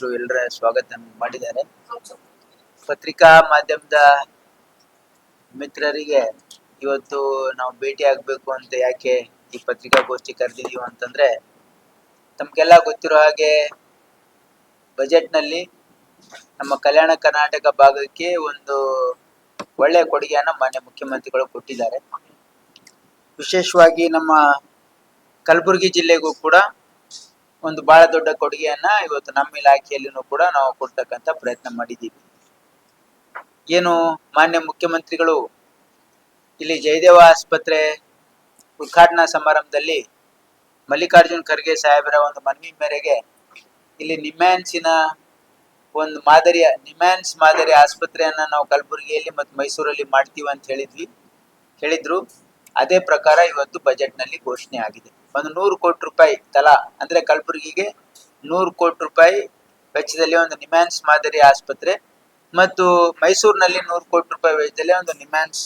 ಅಧ್ಯಕ್ಷರು ಎಲ್ಲರ ಸ್ವಾಗತ ಮಾಡಿದ್ದಾರೆ. ಪತ್ರಿಕಾ ಮಾಧ್ಯಮದ ಮಿತ್ರರಿಗೆ ಇವತ್ತು ನಾವು ಭೇಟಿ ಆಗ್ಬೇಕು ಅಂತ ಯಾಕೆ ಈ ಪತ್ರಿಕಾಗೋಷ್ಠಿ ಕರೆದಿದೀವಿ ಅಂತಂದ್ರೆ ತಮ್ಗೆಲ್ಲ ಗೊತ್ತಿರೋ ಹಾಗೆ ಬಜೆಟ್ನಲ್ಲಿ ನಮ್ಮ ಕಲ್ಯಾಣ ಕರ್ನಾಟಕ ಭಾಗಕ್ಕೆ ಒಂದು ಒಳ್ಳೆ ಕೊಡುಗೆಯನ್ನ ಮಾನ್ಯ ಮುಖ್ಯಮಂತ್ರಿಗಳು ಕೊಟ್ಟಿದ್ದಾರೆ. ವಿಶೇಷವಾಗಿ ನಮ್ಮ ಕಲಬುರಗಿ ಜಿಲ್ಲೆಗೂ ಕೂಡ ಒಂದು ಬಹಳ ದೊಡ್ಡ ಕೊಡುಗೆಯನ್ನ ಇವತ್ತು ನಮ್ಮ ಇಲಾಖೆಯಲ್ಲಿನೂ ಕೂಡ ನಾವು ಕೊಡ್ತಕ್ಕಂತ ಪ್ರಯತ್ನ ಮಾಡಿದ್ದೀವಿ. ಏನು ಮಾನ್ಯ ಮುಖ್ಯಮಂತ್ರಿಗಳು, ಇಲ್ಲಿ ಜಯದೇವ ಆಸ್ಪತ್ರೆ ಉದ್ಘಾಟನಾ ಸಮಾರಂಭದಲ್ಲಿ ಮಲ್ಲಿಕಾರ್ಜುನ್ ಖರ್ಗೆ ಸಾಹೇಬರ ಒಂದು ಮನವಿ ಮೇರೆಗೆ ಇಲ್ಲಿ ನಿಮ್ಯಾನ್ಸಿನ ಒಂದು ಮಾದರಿಯ, ನಿಮ್ಯಾನ್ಸ್ ಮಾದರಿ ಆಸ್ಪತ್ರೆಯನ್ನ ನಾವು ಕಲಬುರಗಿಯಲ್ಲಿ ಮತ್ತು ಮೈಸೂರಲ್ಲಿ ಮಾಡ್ತೀವಿ ಅಂತ ಹೇಳಿದ್ವಿ, ಹೇಳಿದ್ರು. ಅದೇ ಪ್ರಕಾರ ಇವತ್ತು ಬಜೆಟ್ನಲ್ಲಿ ಘೋಷಣೆ ಆಗಿದೆ. ಒಂದು ನೂರು ಕೋಟಿ ರೂಪಾಯಿ ತಲಾ, ಅಂದ್ರೆ ಕಲಬುರಗಿಗೆ ನೂರು ಕೋಟಿ ರೂಪಾಯಿ ವೆಚ್ಚದಲ್ಲಿ ಒಂದು ನಿಮ್ಯಾನ್ಸ್ ಮಾದರಿ ಆಸ್ಪತ್ರೆ ಮತ್ತು ಮೈಸೂರಿನಲ್ಲಿ ನೂರು ಕೋಟಿ ರೂಪಾಯಿ ವೆಚ್ಚದಲ್ಲಿ ಒಂದು ನಿಮ್ಯಾನ್ಸ್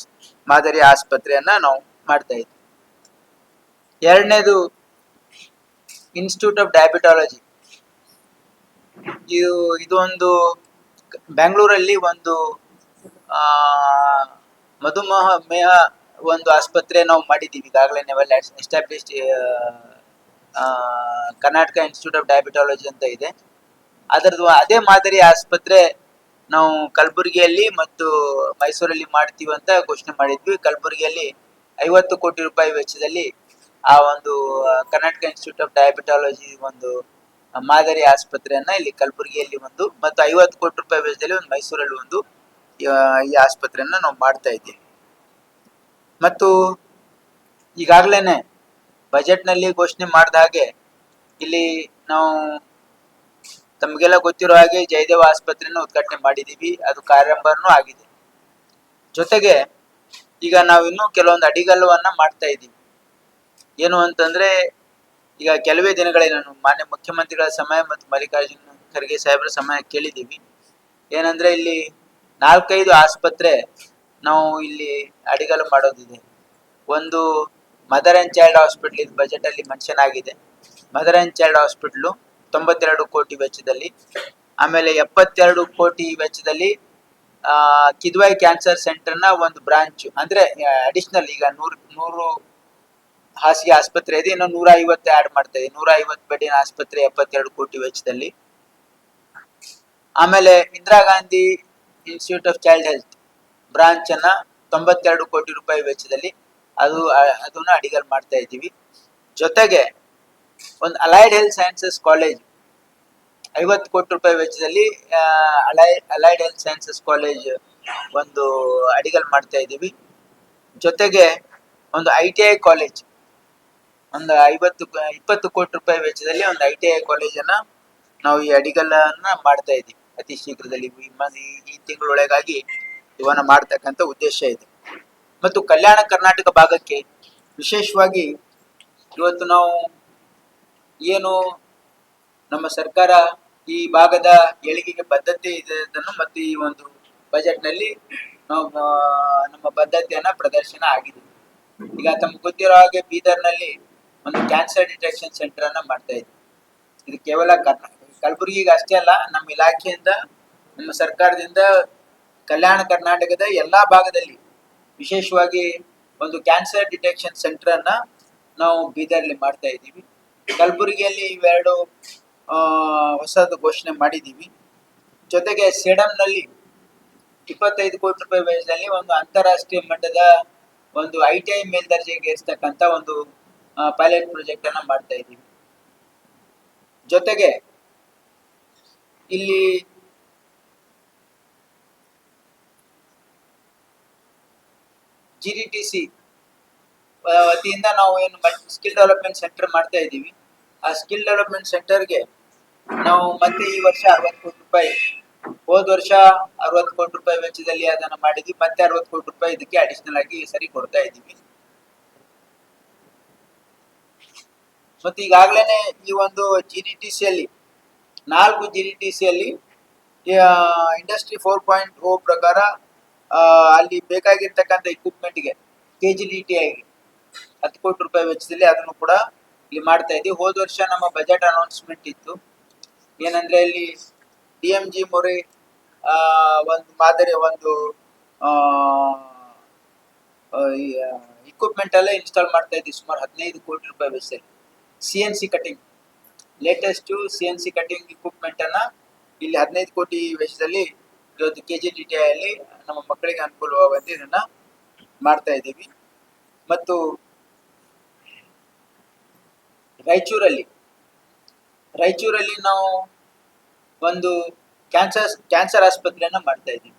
ಮಾದರಿ ಆಸ್ಪತ್ರೆಯನ್ನ ನಾವು ಮಾಡ್ತಾ ಇದ್ವಿ. ಎರಡನೇದು ಇನ್ಸ್ಟಿಟ್ಯೂಟ್ ಆಫ್ ಡಯಾಬಿಟಾಲಜಿ ಇದು ಇದು ಒಂದು ಬೆಂಗಳೂರಲ್ಲಿ ಒಂದು ಮಧುಮೇಹ, ಮೇಹ ಒಂದು ಆಸ್ಪತ್ರೆ ನಾವು ಮಾಡಿದ್ದೀವಿ. ಈಗಾಗಲೇ ನಾವೆಲ್ಲ established Karnataka institute of diabetology ಅಂತ ಇದೆ. ಅದರದ್ದು ಅದೇ ಮಾದರಿ ಆಸ್ಪತ್ರೆ ನಾವು ಕಲಬುರಗಿಯಲ್ಲಿ ಮತ್ತು ಮೈಸೂರಲ್ಲಿ ಮಾಡ್ತೀವಿ ಅಂತ ಘೋಷಣೆ ಮಾಡಿದ್ವಿ. ಕಲಬುರಗಿಯಲ್ಲಿ ಐವತ್ತು ಕೋಟಿ ರೂಪಾಯಿ ವೆಚ್ಚದಲ್ಲಿ ಆ ಒಂದು ಕರ್ನಾಟಕ ಇನ್ಸ್ಟಿಟ್ಯೂಟ್ ಆಫ್ ಡಯಾಬಿಟಾಲಜಿ ಒಂದು ಮಾದರಿ ಆಸ್ಪತ್ರೆಯನ್ನ ಇಲ್ಲಿ ಕಲಬುರಗಿಯಲ್ಲಿ ಒಂದು ಮತ್ತು ಐವತ್ತು ಕೋಟಿ ರೂಪಾಯಿ ವೆಚ್ಚದಲ್ಲಿ ಒಂದು ಮೈಸೂರಲ್ಲಿ ಒಂದು ಈ ಆಸ್ಪತ್ರೆಯನ್ನ ನಾವು ಮಾಡ್ತಾ ಇದ್ದೀವಿ. ಮತ್ತು ಈಗಾಗಲೇ ಬಜೆಟ್ನಲ್ಲಿ ಘೋಷಣೆ ಮಾಡಿದ ಹಾಗೆ ಇಲ್ಲಿ ನಾವು ತಮಗೆಲ್ಲ ಗೊತ್ತಿರೋ ಹಾಗೆ ಜಯದೇವ ಆಸ್ಪತ್ರೆಯನ್ನು ಉದ್ಘಾಟನೆ ಮಾಡಿದ್ದೀವಿ. ಅದು ಕಾರ್ಯಾರಂಭನೂ ಆಗಿದೆ. ಜೊತೆಗೆ ಈಗ ನಾವು ಇನ್ನೂ ಕೆಲವೊಂದು ಅಡಿಗಲ್ಲವನ್ನ ಮಾಡ್ತಾ ಇದ್ದೀವಿ. ಏನು ಅಂತಂದ್ರೆ ಈಗ ಕೆಲವೇ ದಿನಗಳೇ ನಾನು ಮಾನ್ಯ ಮುಖ್ಯಮಂತ್ರಿಗಳ ಸಮಯ ಮತ್ತು ಮಲ್ಲಿಕಾರ್ಜುನ ಖರ್ಗೆ ಸಾಹೇಬರ ಸಮಯ ಕೇಳಿದ್ದೀವಿ. ಏನಂದ್ರೆ ಇಲ್ಲಿ ನಾಲ್ಕೈದು ಆಸ್ಪತ್ರೆ ನಾವು ಇಲ್ಲಿ ಅಡಿಗಲು ಮಾಡೋದಿದೆ. ಒಂದು ಮದರ್ ಅಂಡ್ ಚೈಲ್ಡ್ ಹಾಸ್ಪಿಟಲ್ ಇದು ಬಜೆಟ್ ಅಲ್ಲಿ ಮೆನ್ಷನ್ ಆಗಿದೆ ಮದರ್ ಅಂಡ್ ಚೈಲ್ಡ್ ಹಾಸ್ಪಿಟ್ಲು ತೊಂಬತ್ತೆರಡು ಕೋಟಿ ವೆಚ್ಚದಲ್ಲಿ, ಆಮೇಲೆ ಎಪ್ಪತ್ತೆರಡು ಕೋಟಿ ವೆಚ್ಚದಲ್ಲಿ ಕಿದ್ವಾಯ್ ಕ್ಯಾನ್ಸರ್ ಸೆಂಟರ್ನ ಒಂದು ಬ್ರಾಂಚ್ ಅಂದ್ರೆ ಅಡಿಷನಲ್ ಈಗ ನೂರು ನೂರು ಹಾಸಿಗೆ ಆಸ್ಪತ್ರೆ ಇದೆ, ಇನ್ನು ನೂರ ಐವತ್ತು ಆಡ್ ಮಾಡ್ತಾ ಇದೆ. ನೂರ ಐವತ್ತು ಬೆಡ್ಡಿನ ಆಸ್ಪತ್ರೆ ಎಪ್ಪತ್ತೆರಡು ಕೋಟಿ ವೆಚ್ಚದಲ್ಲಿ. ಆಮೇಲೆ Indira Gandhi institute of child health branch ಅನ್ನ ತೊಂಬತ್ತೆರಡು ಕೋಟಿ ರೂಪಾಯಿ ವೆಚ್ಚದಲ್ಲಿ ಅದು, ಅದನ್ನ ಅಡಿಗಲ್ ಮಾಡ್ತಾ ಇದ್ದೀವಿ. ಜೊತೆಗೆ ಒಂದು ಅಲೈಡ್ ಹೆಲ್ತ್ ಸೈನ್ಸಸ್ ಕಾಲೇಜ್ ಐವತ್ತು ಕೋಟಿ ರೂಪಾಯಿ ವೆಚ್ಚದಲ್ಲಿ ally allied health sciences college ಒಂದು ಅಡಿಗಲ್ ಮಾಡ್ತಾ ಇದ್ದೀವಿ. ಜೊತೆಗೆ ಒಂದು ಐ ಟಿ ಐ ಕಾಲೇಜ್ ಒಂದು ಐವತ್ತು, ಇಪ್ಪತ್ತು ಕೋಟಿ ರೂಪಾಯಿ ವೆಚ್ಚದಲ್ಲಿ ಒಂದು ಐ ಟಿ ಐ ಕಾಲೇಜನ್ನ ನಾವು ಈ ಅಡಿಗಲ್ಲನ್ನ ಮಾಡ್ತಾ ಇದ್ದೀವಿ. ಅತಿ ಶೀಘ್ರದಲ್ಲಿ ಈ ತಿಂಗಳೊಳಗಾಗಿ ಇವನ್ನ ಮಾಡ್ತಕ್ಕಂಥ ಉದ್ದೇಶ ಇದೆ. ಮತ್ತು ಕಲ್ಯಾಣ ಕರ್ನಾಟಕ ಭಾಗಕ್ಕೆ ವಿಶೇಷವಾಗಿ ಇವತ್ತು ನಾವು ಏನು ನಮ್ಮ ಸರ್ಕಾರ ಈ ಭಾಗದ ಏಳಿಗೆಗೆ ಬದ್ಧತೆ ಇದೆ ಮತ್ತು ಈ ಒಂದು ಬಜೆಟ್ನಲ್ಲಿ ನಾವು ನಮ್ಮ ಬದ್ಧತೆಯನ್ನ ಪ್ರದರ್ಶನ ಆಗಿದೆ. ಈಗ ತಮ್ಗೆ ಗೊತ್ತಿರೋ ಹಾಗೆ ಬೀದರ್ನಲ್ಲಿ ಒಂದು ಕ್ಯಾನ್ಸರ್ ಡಿಟೆಕ್ಷನ್ ಸೆಂಟರ್ ಅನ್ನ ಮಾಡ್ತಾ ಇದ್ವಿ. ಇದು ಕೇವಲ ಕರ್ನಾ ಕಲಬುರಗಿಗೆ ಅಷ್ಟೇ ಅಲ್ಲ, ನಮ್ಮ ಇಲಾಖೆಯಿಂದ, ನಮ್ಮ ಸರ್ಕಾರದಿಂದ ಕಲ್ಯಾಣ ಕರ್ನಾಟಕದ ಎಲ್ಲಾ ಭಾಗದಲ್ಲಿ ವಿಶೇಷವಾಗಿ ಒಂದು ಕ್ಯಾನ್ಸರ್ ಡಿಟೆಕ್ಷನ್ ಸೆಂಟರ್ ಅನ್ನ ನಾವು ಬೀದರ್ಲಿ ಮಾಡ್ತಾ ಇದ್ದೀವಿ. ಕಲಬುರಗಿಯಲ್ಲಿ ಇವೆರಡು ಹೊಸದು ಘೋಷಣೆ ಮಾಡಿದ್ದೀವಿ. ಜೊತೆಗೆ ಸೇಡಂನಲ್ಲಿ ಇಪ್ಪತ್ತೈದು ಕೋಟಿ ರೂಪಾಯಿ ವೆಚ್ಚದಲ್ಲಿ ಒಂದು ಅಂತಾರಾಷ್ಟ್ರೀಯ ಮಟ್ಟದ ಒಂದು ಐ ಟಿ ಐ ಮೇಲ್ದರ್ಜೆಗೆ ಇರ್ತಕ್ಕಂಥ ಒಂದು ಪೈಲಟ್ ಪ್ರಾಜೆಕ್ಟ್ ಅನ್ನ ಮಾಡ್ತಾ ಇದ್ದೀವಿ. ಜೊತೆಗೆ ಇಲ್ಲಿ ಜಿ ಡಿ ಟಿ ಸಿ ವತಿಯಿಂದ ನಾವು ಏನು ಸ್ಕಿಲ್ ಡೆವಲಪ್ಮೆಂಟ್ ಸೆಂಟರ್ ಮಾಡ್ತಾ ಇದ್ದೀವಿ. ಆ ಸ್ಕಿಲ್ ಡೆವಲಪ್ಮೆಂಟ್ ಸೆಂಟರ್ಗೆ ನಾವು ಮತ್ತೆ ಈ ವರ್ಷ ಅರವತ್ತು ಕೋಟಿ ರೂಪಾಯಿ, ಹೋದ ವರ್ಷ ಅರವತ್ತು ಕೋಟಿ ರೂಪಾಯಿ ವೆಚ್ಚದಲ್ಲಿ ಅದನ್ನು ಮಾಡಿದ್ವಿ. ಮತ್ತೆ ಅರವತ್ತು ಕೋಟಿ ರೂಪಾಯಿ ಇದಕ್ಕೆ ಅಡಿಷನಲ್ ಆಗಿ ಸರಿ ಕೊಡ್ತಾ ಇದ್ದೀವಿ. ಮತ್ತು ಈಗಾಗಲೇ ಈ ಒಂದು ಜಿ ಡಿ ಟಿ ಸಿಯಲ್ಲಿ ನಾಲ್ಕು ಜಿ ಡಿ ಟಿ ಸಿಯಲ್ಲಿ ಇಂಡಸ್ಟ್ರಿ ಫೋರ್ ಪಾಯಿಂಟ್ ಓ ಪ್ರಕಾರ ಅಲ್ಲಿ ಬೇಕಾಗಿರ್ತಕ್ಕಂಥ ಇಕ್ವಿಪ್ಮೆಂಟ್ಗೆ ಕೆ ಜಿ ಡಿ ಟಿ ಐಗೆ ಹತ್ತು ಕೋಟಿ ರೂಪಾಯಿ ವೆಚ್ಚದಲ್ಲಿ ಅದನ್ನು ಕೂಡ ಇಲ್ಲಿ ಮಾಡ್ತಾ ಇದ್ದೀವಿ. ಹೋದ ವರ್ಷ ನಮ್ಮ ಬಜೆಟ್ ಅನೌನ್ಸ್ಮೆಂಟ್ ಇತ್ತು. ಏನಂದ್ರೆ ಇಲ್ಲಿ ಡಿ ಎಂ ಜಿ ಮೊರೆ ಒಂದು ಮಾದರಿ, ಒಂದು ಇಕ್ವಿಪ್ಮೆಂಟ್ ಎಲ್ಲ ಇನ್ಸ್ಟಾಲ್ ಮಾಡ್ತಾ ಇದ್ವಿ ಸುಮಾರು ಹದಿನೈದು ಕೋಟಿ ರೂಪಾಯಿ ವೆಚ್ಚದಲ್ಲಿ. C N C cutting latest C N C cutting equipment ಅನ್ನ ಇಲ್ಲಿ ಹದಿನೈದು ಕೋಟಿ ವೆಚ್ಚದಲ್ಲಿ ಇವತ್ತು ಕೆ ಜಿ ಡಿ ಟಿ ಅಲ್ಲಿ ನಮ್ಮ ಮಕ್ಕಳಿಗೆ ಅನುಕೂಲವಾಗುವಂತೆ ಇದನ್ನ ಮಾಡ್ತಾ ಇದ್ದೀವಿ. ಮತ್ತು ರಾಯಚೂರಲ್ಲಿ ರಾಯಚೂರಲ್ಲಿ ನಾವು ಒಂದು ಕ್ಯಾನ್ಸರ್ ಕ್ಯಾನ್ಸರ್ ಆಸ್ಪತ್ರೆಯನ್ನು ಮಾಡ್ತಾ ಇದ್ದೀವಿ.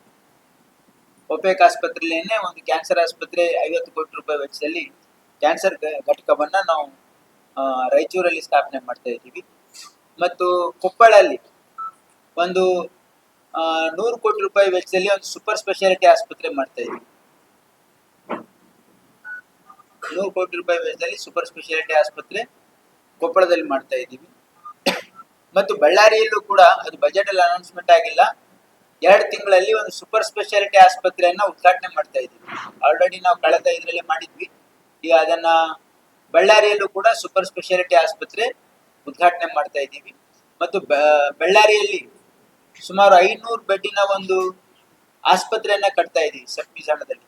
ಒಪೇಕ್ ಆಸ್ಪತ್ರೆಯಲ್ಲೇನೆ ಒಂದು ಕ್ಯಾನ್ಸರ್ ಆಸ್ಪತ್ರೆ ಐವತ್ತು ಕೋಟಿ ರೂಪಾಯಿ ವೆಚ್ಚದಲ್ಲಿ ಕ್ಯಾನ್ಸರ್ ಘಟಕವನ್ನು ನಾವು ರಾಯಚೂರಲ್ಲಿ ಸ್ಥಾಪನೆ ಮಾಡ್ತಾ ಇದ್ದೀವಿ. ಮತ್ತು ಕೊಪ್ಪಳಲ್ಲಿ ಒಂದು ನೂರು ಕೋಟಿ ರೂಪಾಯಿ ವೆಚ್ಚದಲ್ಲಿ ಒಂದು ಸೂಪರ್ ಸ್ಪೆಷಾಲಿಟಿ ಆಸ್ಪತ್ರೆ ಮಾಡ್ತಾ ಇದ್ವಿ. ನೂರು ಕೋಟಿ ರೂಪಾಯಿ ವೆಚ್ಚದಲ್ಲಿ ಸೂಪರ್ ಸ್ಪೆಷಾಲಿಟಿ ಆಸ್ಪತ್ರೆ ಕೊಪ್ಪಳದಲ್ಲಿ ಮಾಡ್ತಾ ಇದ್ದೀವಿ. ಮತ್ತು ಬಳ್ಳಾರಿಯಲ್ಲೂ ಕೂಡ ಅದು ಬಜೆಟ್ ಅಲ್ಲಿ ಅನೌನ್ಸ್ಮೆಂಟ್ ಆಗಿಲ್ಲ. ಎರಡು ತಿಂಗಳಲ್ಲಿ ಒಂದು ಸೂಪರ್ ಸ್ಪೆಷಾಲಿಟಿ ಆಸ್ಪತ್ರೆಯನ್ನ ಉದ್ಘಾಟನೆ ಮಾಡ್ತಾ ಇದ್ದೀವಿ. ಆಲ್ರೆಡಿ ನಾವು ಕಳೆದ ಇದರಲ್ಲಿ ಮಾಡಿದ್ವಿ. ಈಗ ಅದನ್ನ ಬಳ್ಳಾರಿಯಲ್ಲೂ ಕೂಡ ಸೂಪರ್ ಸ್ಪೆಷಾಲಿಟಿ ಆಸ್ಪತ್ರೆ ಉದ್ಘಾಟನೆ ಮಾಡ್ತಾ ಇದ್ದೀವಿ. ಮತ್ತು ಬಳ್ಳಾರಿಯಲ್ಲಿ ಸುಮಾರು ಐನೂರು ಬೆಡ್ಡಿನ ಒಂದು ಆಸ್ಪತ್ರೆಯನ್ನ ಕಟ್ತಾ ಇದ್ದೀವಿ ಸಬ್ ನಿಲ್ದಾಣದಲ್ಲಿ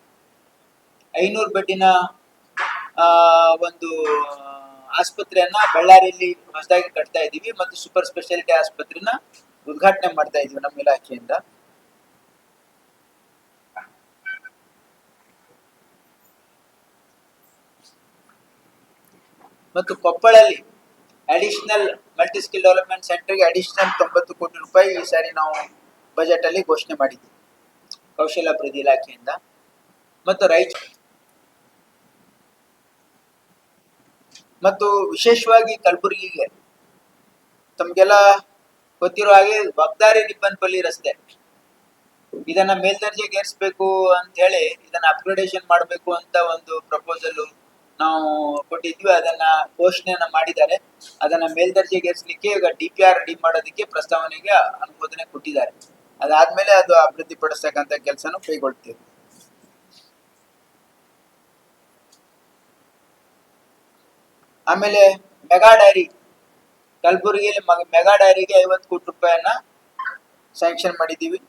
ಐನೂರು ಬೆಡ್ಡಿನ ಒಂದು ಆಸ್ಪತ್ರೆಯನ್ನ ಬಳ್ಳಾರಿಯಲ್ಲಿ ಹೊಸದಾಗಿ ಕಟ್ತಾ ಇದ್ದೀವಿ ಮತ್ತು ಸೂಪರ್ ಸ್ಪೆಷಾಲಿಟಿ ಆಸ್ಪತ್ರೆನ ಉದ್ಘಾಟನೆ ಮಾಡ್ತಾ ಇದೀವಿ ನಮ್ಮ ಇಲಾಖೆಯಿಂದ. ಮತ್ತು ಕೊಪ್ಪಳಲ್ಲಿ ಅಡಿಷನಲ್ ಮಲ್ಟಿ ಸ್ಕಿಲ್ ಡೆವಲಪ್ಮೆಂಟ್ ಸೆಂಟರ್ಗೆ ಅಡಿಷನಲ್ ತೊಂಬತ್ತು ಕೋಟಿ ರೂಪಾಯಿ ಈ ಸಾರಿ ನಾವು ಬಜೆಟ್ ಅಲ್ಲಿ ಘೋಷಣೆ ಮಾಡಿದ್ದೀವಿ ಕೌಶಲ್ಯಾಭಿವೃದ್ಧಿ ಇಲಾಖೆಯಿಂದ. ಮತ್ತು ರಾಯಚೂರು ಮತ್ತು ವಿಶೇಷವಾಗಿ ಕಲಬುರಗಿಗೆ. ತಮ್ಗೆಲ್ಲ ಗೊತ್ತಿರೋ ಹಾಗೆ ಬಗ್ದಾರಿ ನಿಬ್ಬನ್ಪಲ್ಲಿ ರಸ್ತೆ. ಇದನ್ನ ಮೇಲ್ದರ್ಜೆಗೆ ಏರಿಸಬೇಕು ಅಂತ ಹೇಳಿ ಇದನ್ನ ಅಪ್ಗ್ರೇಡೇಷನ್ ಮಾಡಬೇಕು ಅಂತ ಒಂದು ಪ್ರಪೋಸಲ್ ನಾವು ಕೊಟ್ಟಿದ್ವಿ ಅದನ್ನ ಘೋಷಣೆಯನ್ನ ಮಾಡಿದ್ದಾರೆ. ಅದನ್ನ ಮೇಲ್ದರ್ಜೆಗೆ ಏರಿಸಲಿಕ್ಕೆ ಈಗ ಡಿ ಪಿ ಆರ್ ರೆಡಿ ಮಾಡೋದಕ್ಕೆ ಪ್ರಸ್ತಾವನೆಗೆ ಅನುಮೋದನೆ ಕೊಟ್ಟಿದ್ದಾರೆ. ಅದಾದ್ಮೇಲೆ ಅದು ಅಭಿವೃದ್ಧಿ ಪಡಿಸ್ತಕ್ಕಂಥ ಕೆಲಸನೂ ಕೈಗೊಳ್ತೀವಿ. ಆಮೇಲೆ ಮೆಗಾ ಡೈರಿ, ಕಲಬುರಗಿಯಲ್ಲಿ ಮೆಗಾ ಡೈರಿಗೆ ಐವತ್ತು ಕೋಟಿ ರೂಪಾಯಿಯನ್ನ ಸ್ಯಾಂಕ್ಷನ್ ಮಾಡಿದ್ದೀವಿ.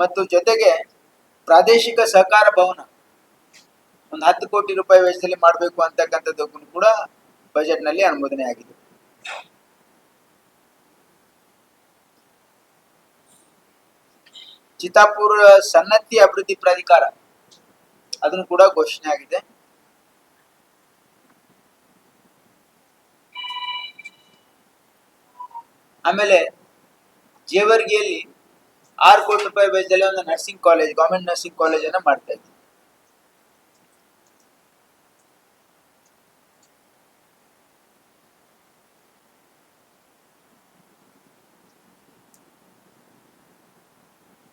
ಮತ್ತು ಜೊತೆಗೆ ಪ್ರಾದೇಶಿಕ ಸಹಕಾರ ಭವನ ಒಂದು ಹತ್ತು ಕೋಟಿ ರೂಪಾಯಿ ವೆಚ್ಚದಲ್ಲಿ ಮಾಡಬೇಕು ಅಂತಕ್ಕಂಥದ್ದು ಕೂಡ ಬಜೆಟ್ನಲ್ಲಿ ಅನುಮೋದನೆ ಆಗಿದೆ. ಚಿತ್ತಾಪುರ ಸನ್ನತಿ ಅಭಿವೃದ್ಧಿ ಪ್ರಾಧಿಕಾರ ಅದನ್ನು ಕೂಡ ಘೋಷಣೆ ಆಗಿದೆ. ಆಮೇಲೆ ಜೇವರ್ಗಿಯಲ್ಲಿ ಆರು ಕೋಟಿ ರೂಪಾಯಿ ವೆಚ್ಚದಲ್ಲಿ ಒಂದು nursing college government nursing college ಅನ್ನ ಮಾಡ್ತಾ ಇದ್ವಿ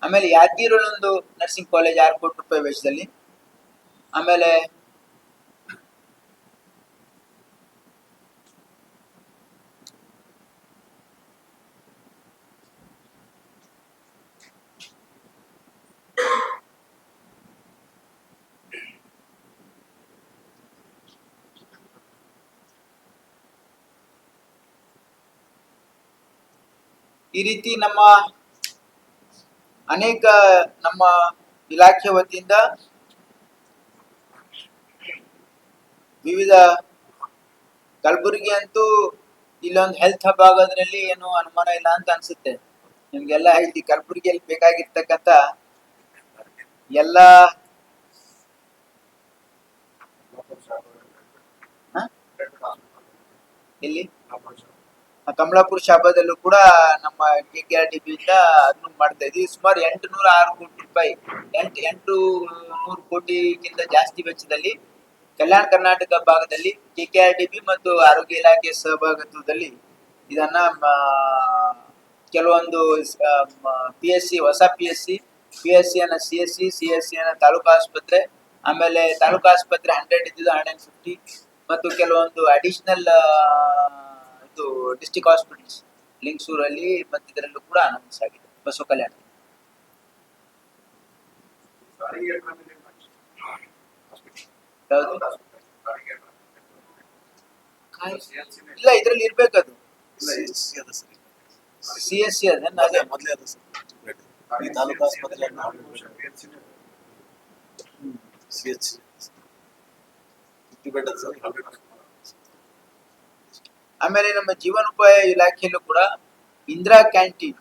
ಆಮೇಲೆ ಯಾದಗಿರಿಯಲ್ಲೊಂದು ನರ್ಸಿಂಗ್ ಕಾಲೇಜ್ ಆರು ಕೋಟಿ ರೂಪಾಯಿ ವೆಚ್ಚದಲ್ಲಿ ಆಮೇಲೆ ಈ ರೀತಿ ನಮ್ಮ ಅನೇಕ ನಮ್ಮ ಇಲಾಖೆ ವತಿಯಿಂದ ವಿವಿಧ ಕಲಬುರಗಿ ಅಂತೂ ಇಲ್ಲೊಂದು ಹೆಲ್ತ್ ಹಬ್ ಆಗೋದ್ರಲ್ಲಿ ಏನು ಅನುಮಾನ ಇಲ್ಲ ಅಂತ ಅನ್ಸುತ್ತೆ. ನಿಮ್ಗೆಲ್ಲ ಹೇಳ್ತಿ, ಕಲಬುರಗಿಯಲ್ಲಿ ಬೇಕಾಗಿರ್ತಕ್ಕಂತ ಎಲ್ಲ ಇಲ್ಲಿ ಕಮಲಾಪುರ ಶಾಬಾದಲ್ಲೂ ಕೂಡ ನಮ್ಮ ಕೆ ಕೆ ಆರ್ ಬಿ ಇಂದ ಅದನ್ನು ಮಾಡ್ತಾ ಇದ್ವಿ. ಸುಮಾರು ಎಂಟು ನೂರ ಆರು ಕೋಟಿ ರೂಪಾಯಿ, ಎಂಟು ಎಂಟು ನೂರು ಕೋಟಿಗಿಂತ ಜಾಸ್ತಿ ವೆಚ್ಚದಲ್ಲಿ ಕಲ್ಯಾಣ ಕರ್ನಾಟಕ ಭಾಗದಲ್ಲಿ K K R D B ಮತ್ತು ಆರೋಗ್ಯ ಇಲಾಖೆ ಸಹಭಾಗಿತ್ವದಲ್ಲಿ ಇದನ್ನ ಕೆಲವೊಂದು ಪಿ ಎಸ್ ಸಿ ಹೊಸ P S C P S C ಅನ್ನ C S C C S C ಅನ್ನ ತಾಲೂಕು ಆಸ್ಪತ್ರೆ, ಆಮೇಲೆ ತಾಲೂಕು ಆಸ್ಪತ್ರೆ ಹಂಡ್ರೆಡ್ ಇದ್ದಿದ್ದು ಹಂಡ್ರೆಡ್ ಫಿಫ್ಟಿ ಮತ್ತು ಕೆಲವೊಂದು ಅಡಿಷನಲ್ ಇದು ಡಿಸ್ಟಿಕ್ ಹಾಸ್ಪಿಟಲ್ಸ್ ಲಿಂಗಸೂರಲ್ಲಿ ಮತ್ತು ಇದರಲ್ಲೂ ಕೂಡ ಅನೌನ್ಸ್ ಆಗಿದೆ, ಬಸವ ಕಲ್ಯಾಣ. ಇಲ್ಲ, ಇದ್ರಲ್ಲಿ ಇರ್ಬೇಕದು. ಸಿ ಎಸ್ ಸಿ ಅದೇ ಅದೇ ಮೊದಲೇ ಅದು ಸರ್ ಈ ತಾಲೂಕು ಆಸ್ಪತ್ರೆ ಸಿ ಎಚ್ ಸರ್. ಆಮೇಲೆ ನಮ್ಮ ಜೀವನೋಪಾಯ ಇಲಾಖೆಯಲ್ಲೂ ಕೂಡ ಇಂದಿರಾ ಕ್ಯಾಂಟೀನ್.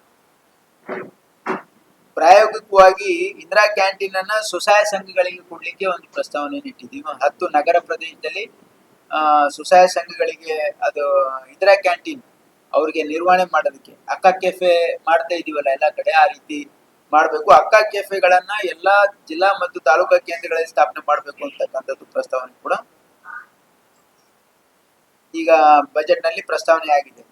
ಪ್ರಾಯೋಗಿಕವಾಗಿ ಇಂದಿರಾ ಕ್ಯಾಂಟೀನ್ ಅನ್ನ ಸ್ವಸಹಾಯ ಸಂಘಗಳಿಗೆ ಕೊಡ್ಲಿಕ್ಕೆ ಒಂದು ಪ್ರಸ್ತಾವನೆ ಇಟ್ಟಿದ್ದೀವಿ. ಹತ್ತು ನಗರ ಪ್ರದೇಶದಲ್ಲಿ ಆ, ಸ್ವಸಹಾಯ ಸಂಘಗಳಿಗೆ ಅದು ಇಂದಿರಾ ಕ್ಯಾಂಟೀನ್ ಅವ್ರಿಗೆ ನಿರ್ವಹಣೆ ಮಾಡೋದಕ್ಕೆ. ಅಕ್ಕ ಕೆಫೆ ಮಾಡ್ತಾ ಇದೀವಲ್ಲ ಎಲ್ಲ ಕಡೆ ಆ ರೀತಿ ಮಾಡಬೇಕು. ಅಕ್ಕ ಕೆಫೆಗಳನ್ನ ಎಲ್ಲಾ ಜಿಲ್ಲಾ ಮತ್ತು ತಾಲೂಕಾ ಕೇಂದ್ರಗಳಲ್ಲಿ ಸ್ಥಾಪನೆ ಮಾಡಬೇಕು ಅಂತಕ್ಕಂಥದ್ದು ಪ್ರಸ್ತಾವನೆ ಕೂಡ ಈಗ ಬಜೆಟ್ನಲ್ಲಿ ಪ್ರಸ್ತಾವನೆ ಆಗಿದೆ.